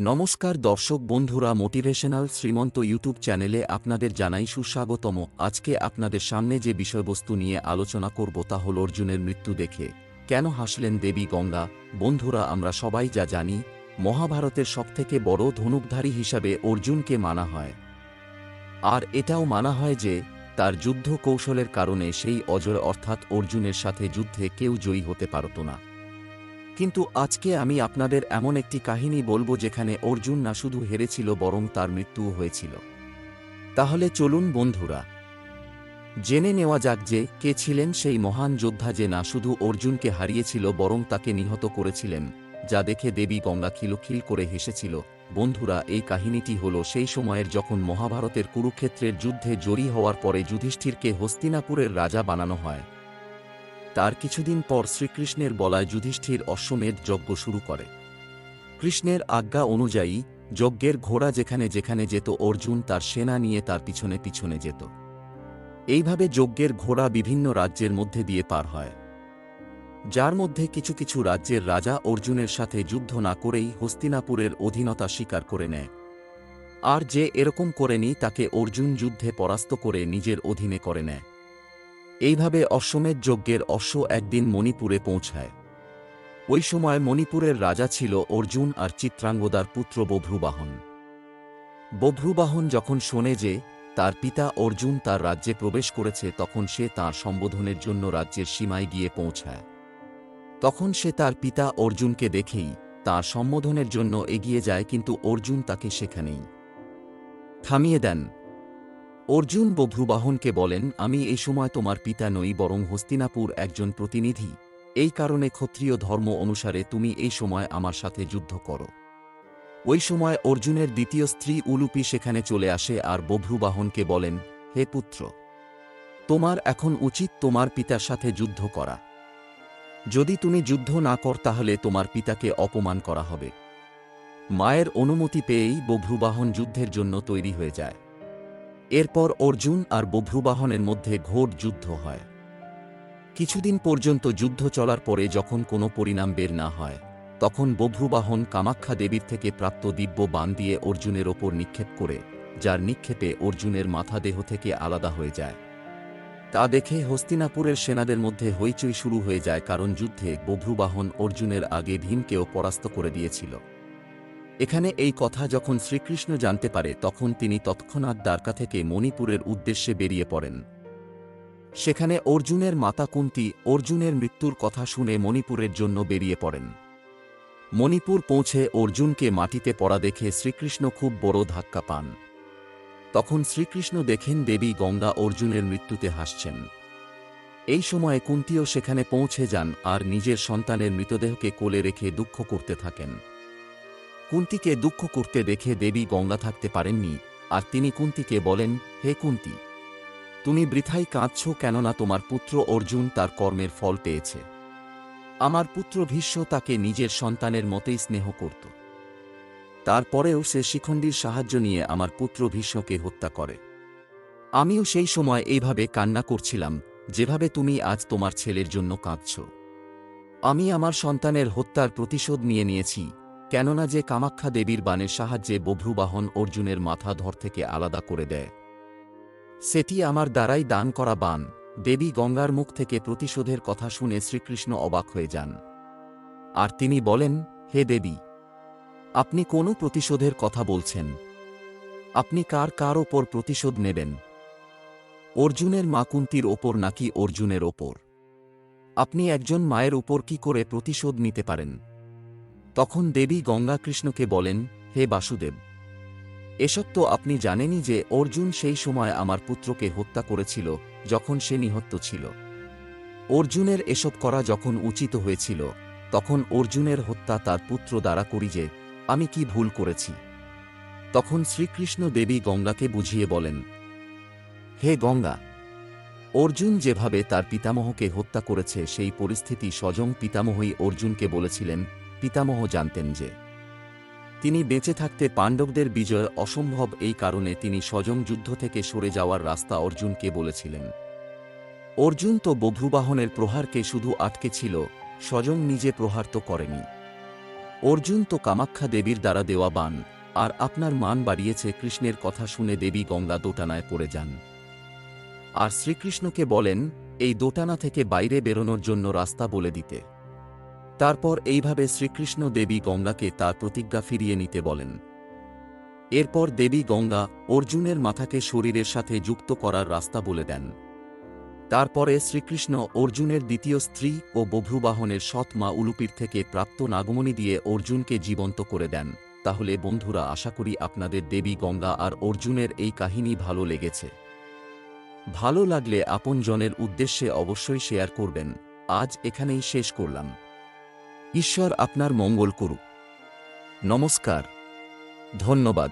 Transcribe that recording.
নমস্কার দর্শক বন্ধুরা মোটিভেশনাল শ্রীমন্ত ইউটিউব চ্যানেলে আপনাদের জানাই সুস্বাগতম। আজকে আপনাদের সামনে যে বিষয়বস্তু নিয়ে আলোচনা করব তা হল অর্জুনের মৃত্যু দেখে। কেন হাসলেন দেবী গঙ্গা? বন্ধুরা, আমরা সবাই যা জানি, মহাভারতের সবথেকে বড় ধনুকধারী হিসাবে অর্জুনকে মানা হয়। আর এটাও মানা হয় যে, তার যুদ্ধ কৌশলের কারণে সেই অজয় অর্থাৎ অর্জুনের সাথে যুদ্ধে কেউ জয়ী হতে পারত না। কিন্তু আজকে আমি আপনাদের এমন একটি কাহিনী বলব যেখানে অর্জুন না শুধু হেরেছিল, বরং তার মৃত্যুও হয়েছিল। তাহলে চলুন বন্ধুরা, জেনে নেওয়া যাক যে কে ছিলেন সেই মহান যোদ্ধা যে না শুধু অর্জুনকে হারিয়েছিল, বরং তাকে নিহত করেছিলেন, যা দেখে দেবী গঙ্গা খিলখিল করে হেসেছিল। বন্ধুরা, এই কাহিনীটি হল সেই সময়ের যখন মহাভারতের কুরুক্ষেত্রের যুদ্ধে জড়ি হওয়ার পরে যুধিষ্ঠিরকে হস্তিনাপুরের রাজা বানানো হয়। তার কিছুদিন পর শ্রীকৃষ্ণের বলায় যুধিষ্ঠির অশ্বমেধ যজ্ঞ শুরু করে। কৃষ্ণের আজ্ঞা অনুযায়ী, যজ্ঞের ঘোড়া যেখানে যেখানে যেত অর্জুন তার সেনা নিয়ে তার পিছনে পিছনে যেত। এইভাবে যজ্ঞের ঘোড়া বিভিন্ন রাজ্যের মধ্যে দিয়ে পার হয়। যার মধ্যে কিছু কিছু রাজ্যের রাজা অর্জুনের সাথে যুদ্ধ না করেই হস্তিনাপুরের অধীনতা স্বীকার করে নেয়। আর যে এরকম করেনি তাকে অর্জুন যুদ্ধে পরাস্ত করে নিজের অধীনে করে নেয়। এইভাবে অশ্বমেধ যজ্ঞের অশ্ব একদিন মণিপুরে পৌঁছায়। ওই সময় মণিপুরের রাজা ছিল অর্জুন আর চিত্রাঙ্গদার পুত্র বভ্রুবাহন। বভ্রুবাহন যখন শোনে যে তার পিতা অর্জুন তার রাজ্যে প্রবেশ করেছে, তখন সে তার সম্বোধনের জন্য রাজ্যের সীমায় গিয়ে পৌঁছায়। তখন সে তার পিতা অর্জুনকে দেখেই তার সম্বোধনের জন্য এগিয়ে যায়, কিন্তু অর্জুন তাকে সেখানেই থামিয়ে দেন। অর্জুন বভ্রুবাহনকে বলেন, আমি এই সময় তোমার পিতা নই, বরং হস্তিনাপুর একজন প্রতিনিধি। এই কারণে ক্ষত্রিয় ধর্ম অনুসারে তুমি এই সময় আমার সাথে যুদ্ধ করো। ওই সময় অর্জুনের দ্বিতীয় স্ত্রী উলুপি সেখানে চলে আসে আর বভ্রুবাহনকে বলেন, হে পুত্র, তোমার এখন উচিত তোমার পিতার সাথে যুদ্ধ করা। যদি তুমি যুদ্ধ না কর, তাহলে তোমার পিতাকে অপমান করা হবে। মায়ের অনুমতি পেয়েই বভ্রুবাহন যুদ্ধের জন্য তৈরি হয়ে যায়। এরপর অর্জুন আর বভ্রুবাহনের মধ্যে ঘোর যুদ্ধ হয়। কিছুদিন পর্যন্ত যুদ্ধ চলার পরে যখন কোনো পরিণাম বের না হয়, তখন বভ্রুবাহন কামাখ্যা দেবীর থেকে প্রাপ্ত দিব্য বান দিয়ে অর্জুনের ওপর নিক্ষেপ করে, যার নিক্ষেপে অর্জুনের মাথা দেহ থেকে আলাদা হয়ে যায়। তা দেখে হস্তিনাপুরের সেনাদের মধ্যে হইচই শুরু হয়ে যায় কারণ যুদ্ধে বভ্রুবাহন অর্জুনের আগে ভীমকেও পরাস্ত করে দিয়েছিল। এখানে এই কথা যখন শ্রীকৃষ্ণ জানতে পারে, তখন তিনি তৎক্ষণাৎ দ্বারকা থেকে মণিপুরের উদ্দেশ্যে বেরিয়ে পড়েন। সেখানে অর্জুনের মাতা কুন্তি অর্জুনের মৃত্যুর কথা শুনে মণিপুরের জন্য বেরিয়ে পড়েন। মণিপুর পৌঁছে অর্জুনকে মাটিতে পড়া দেখে শ্রীকৃষ্ণ খুব বড় ধাক্কা পান। তখন শ্রীকৃষ্ণ দেখেন দেবী গঙ্গা অর্জুনের মৃত্যুতে হাসছেন। এই সময়ে কুন্তিও সেখানে পৌঁছে যান আর নিজের সন্তানের মৃতদেহকে কোলে রেখে দুঃখ করতে থাকেন। কুন্তিকে দুঃখ করতে দেখে দেবী গঙ্গা থাকতে পারেননি, আর তিনি কুন্তিকে বলেন, হে কুন্তি, তুমি বৃথাই কাঁদছ কেননা তোমার পুত্র অর্জুন তার কর্মের ফল পেয়েছে। আমার পুত্র ভীষ্ম তাকে নিজের সন্তানের মতেই স্নেহ করত। তারপরেও সে শিখণ্ডীর সাহায্য নিয়ে আমার পুত্র ভীষ্মকে হত্যা করে। আমিও সেই সময় এইভাবে কান্না করছিলাম, যেভাবে তুমি আজ তোমার ছেলের জন্য কাঁদছ। আমি আমার সন্তানের হত্যার প্রতিশোধ নিয়ে নিয়েছি কেননা যে কামাখ্যা দেবীর বানের সাহায্যে বভ্রুবাহন অর্জুনের মাথা ধর থেকে আলাদা করে দেয়। সেটি আমার দ্বারাই দান করা বান দেবী গঙ্গার মুখ থেকে প্রতিশোধের কথা শুনে শ্রীকৃষ্ণ অবাক হয়ে যান। আর তিনি বলেন, হে দেবী, আপনি কোনো প্রতিশোধের কথা বলছেন? আপনি কার কার ওপর প্রতিশোধ নেবেন? অর্জুনের মা কুন্তির ওপর নাকি অর্জুনের ওপর? আপনি একজন মায়ের উপর কি করে প্রতিশোধ নিতে পারেন? তখন দেবী গঙ্গা কৃষ্ণকে বলেন, হে বাসুদেব, এসব তো আপনি জানেনই যে অর্জুন সেই সময় আমার পুত্রকে হত্যা করেছিল, যখন সে নিহত ছিল। অর্জুনের এসব করা যখন উচিত হয়েছিল, তখন অর্জুনের হত্যা তার পুত্র দ্বারা করি যে, আমি কি ভুল করেছি? তখন শ্রীকৃষ্ণ দেবী গঙ্গাকে বুঝিয়ে বলেন, হে গঙ্গা, অর্জুন যেভাবে তার পিতামহকে হত্যা করেছে, সেই পরিস্থিতি স্বজং পিতামহই অর্জুনকে বলেছিলেন পিতামহ জানতেন যে তিনি বেঁচে থাকতে পাণ্ডবদের বিজয় অসম্ভব এই কারণে তিনি স্বজং যুদ্ধ থেকে সরে যাওয়ার রাস্তা অর্জুনকে বলেছিলেন। অর্জুন তো বভ্রুবাহনের প্রহারকে শুধু আটকে ছিল স্বজং নিজে প্রহার তো করেনি। অর্জুন তো কামাখ্যা দেবীর দ্বারা দেওয়া বান আর আপনার মান বাড়িয়েছে কৃষ্ণের কথা শুনে দেবী গঙ্গা দোটানায় পড়ে যান। আর শ্রীকৃষ্ণকে বলেন, এই দোটানা থেকে বাইরে বেরোনোর জন্য রাস্তা বলে দিতে। তারপর এইভাবে শ্রীকৃষ্ণ দেবী গঙ্গাকে তার প্রতিজ্ঞা ফিরিয়ে নিতে বলেন। এরপর দেবী গঙ্গা অর্জুনের মাথাকে শরীরের সাথে যুক্ত করার রাস্তা বলে দেন। তারপরে শ্রীকৃষ্ণ অর্জুনের দ্বিতীয় স্ত্রী ও বভ্রুবাহনের সৎ মা উলুপির থেকে প্রাপ্ত নাগমণি দিয়ে অর্জুনকে জীবন্ত করে দেন। তাহলে বন্ধুরা, আশা করি আপনাদের দেবী গঙ্গা আর অর্জুনের এই কাহিনী ভালো লেগেছে। ভালো লাগলে আপনজনের উদ্দেশ্যে অবশ্যই শেয়ার করবেন। আজ এখানেই শেষ করলাম। ঈশ্বর আপনার মঙ্গল করুক। নমস্কার ধন্যবাদ।